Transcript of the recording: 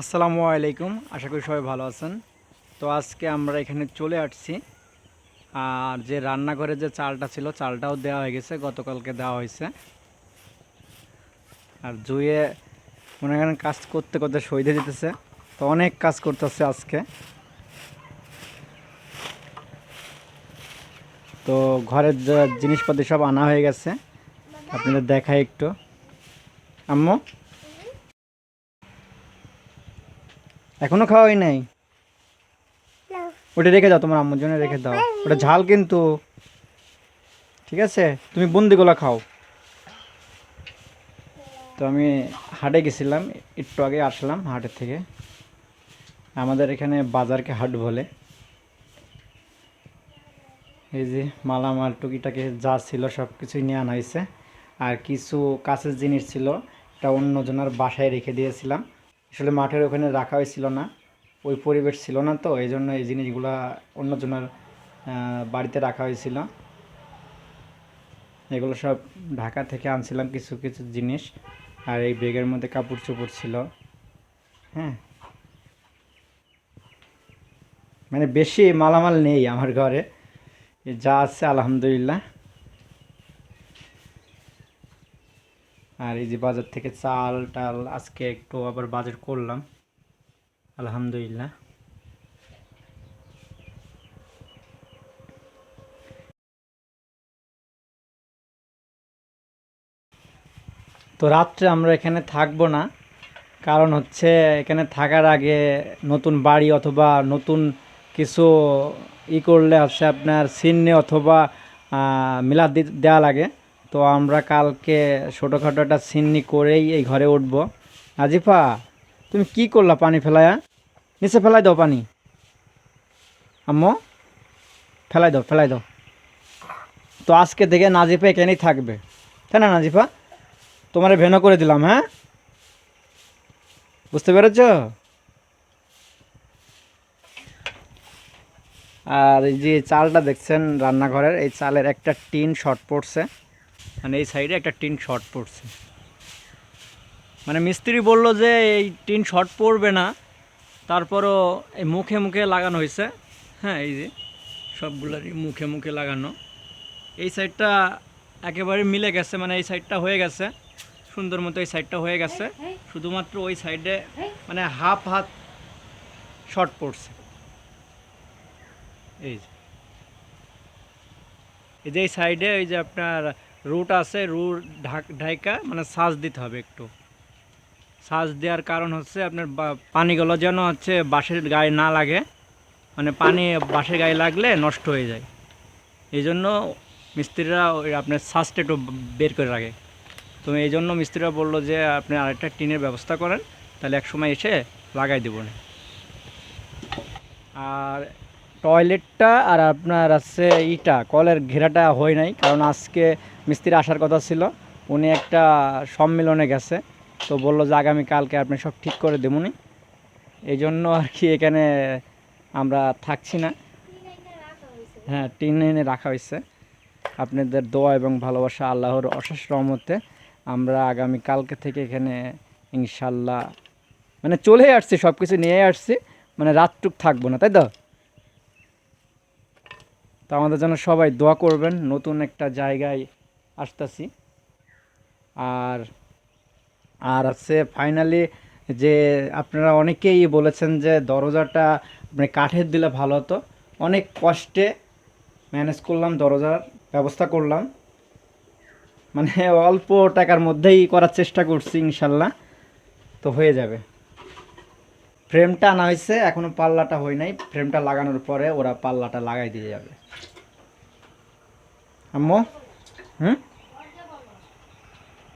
আসসালামু আলাইকুম, আশা করি সবাই ভালো আছেন। তো আজকে আমরা এখানে চলে আসছি। আর যে রান্নাঘরে যে চালটা ছিল, চালটাও দেওয়া হয়ে গেছে, গতকালকে দেওয়া হয়েছে। আর জুয়ে মনে করেন কাজ করতে করতে সইতে দিতেছে। তো অনেক কাজ করতেছে আজকে। তো ঘরের যে জিনিসপাতি সব আনা হয়ে গেছে। আপনাদের দেখাই একটু। আম্মু? এখনও খাওয়াই নাই? ওটা রেখে দাও তোমার আম্মুর জন্য রেখে দাও। ওটা ঝাল কিন্তু। ঠিক আছে? তুমি বুন্দিগুলো খাও। তো আমি হাটে গেছিলাম একটু আগে আসলাম হাটের থেকে। আমাদের এখানে বাজারকে হাট বলে। এই যে মালামাল টুকিটাকে যা ছিল সব কিছুই নিয়ে আনা হয়েছে। আর কিছু কাছের জিনিস ছিল এটা অন্যজনের বাসায় রেখে দিয়েছিলাম। আসলে মাঠের ওখানে রাখা হয়েছিল না, ওই পরিবেশ ছিল না তো এই জন্য এই জিনিসগুলা অন্যজনের বাড়িতে রাখা হয়েছিল। এগুলো সব ঢাকা থেকে আনছিলাম কিছু কিছু জিনিস, আর এই ব্যাগের মধ্যে কাপড় চোপড় ছিল। হ্যাঁ। মানে বেশি মালামাল নেই আমার ঘরে। যা আছে আলহামদুলিল্লাহ। আর এই যে বাজার থেকে চাল টাল আজকে একটু আবার বাজার করলাম। আলহামদুলিল্লাহ। তো রাত্রে আমরা এখানে থাকব না। কারণ হচ্ছে এখানে থাকার আগে নতুন বাড়ি অথবা নতুন কিছু ই করলে হচ্ছে আপনার সিন্নে অথবা মিলাদ দেওয়া লাগে। তো আমরা কালকে ছোটোখাটো একটা সিন্নি করেই এই ঘরে উঠব। আজিফা, তুমি কি করলা পানি ফেলায়া? নিচে ফেলাই দাও পানি। আম্মু, ফেলাই দাও ফেলাই দাও। তো আজকে থেকে নাজিফা এখানেই থাকবে। তাই না নাজিফা? তোমার ভেনো করে দিলাম হ্যাঁ? বুঝতে পেরেছ? আর এই যে চালটা দেখছেন রান্নাঘরের, এই চালের একটা টিন শর্ট পড়ছে। মানে এই সাইডে একটা টিন শর্ট পড়ছে। মানে মিস্ত্রি বলল যে এই টিন শর্ট পড়বে না। তারপরও এই মুখে মুখে লাগানো হয়েছে। হ্যাঁ এই যে সবগুলোরই মুখে মুখে লাগানো। এই সাইডটা একেবারে মিলে গেছে মানে এই সাইডটা হয়ে গেছে। সুন্দর মতো এই সাইডটা হয়ে গেছে। শুধুমাত্র ওই সাইডে মানে হাফ হাত শর্ট পড়ছে। এই যে। এই যে এই সাইডে ওই যে আপনার রুট আছে রুট ঢাক মানে সাজ দিতে হবে একটু। সাজ দেওয়ার কারণ হচ্ছে আপনার পানিগুলো যেন হচ্ছে বাঁশের গায়ে না লাগে মানে পানি বাঁশের গায়ে লাগলে নষ্ট হয়ে যায়। এই জন্য মিস্ত্রিরা ওই আপনার সাজটা একটু বের করে রাখে। তো এই জন্য মিস্ত্রিরা বলল যে, আপনি আরেকটা টিনের ব্যবস্থা করেন, তাহলে এক সময় এসে লাগাই দেবো। না আর টয়লেটটা আর আপনার আছে ইটা, কলের ঘেরাটা হয় নাই, কারণ আজকে মিস্ত্রি আসার কথা ছিল। উনি একটা সম্মেলনে গেছে, তো বলল যে আগামীকালকে আপনি সব ঠিক করে দেবুনি এই জন্য আর কি এখানে আমরা থাকছি না। হ্যাঁ টিন এনে রাখা হয়েছে। আপনাদের দোয়া এবং ভালোবাসা, আল্লাহর অশেষ রহমতে আমরা আগামী কালকে থেকে এখানে ইনশাল্লাহ মানে চলে আসছি সব কিছু নিয়ে আসছি মানে রাতটুক থাকব না, তাই তো? তো আমাদের জন্য সবাই দোয়া করবেন, নতুন একটা জায়গায় আসতেছি। আর আর আছে ফাইনালি যে আপনারা অনেকেই বলেছেন যে দরজাটা মানে কাঠের দিলে ভালো হতো। অনেক কষ্টে ম্যানেজ করলাম, দরজার ব্যবস্থা করলাম। মানে অল্প টাকার মধ্যেই করার চেষ্টা করছি ইনশাল্লাহ, তো হয়ে যাবে। ফ্রেমটা আনা হয়েছে এখনও পাল্লাটা হয় নাই। ফ্রেমটা লাগানোর পরে ওরা পাল্লাটা লাগাই দিয়ে যাবে। আম্মু? হুম?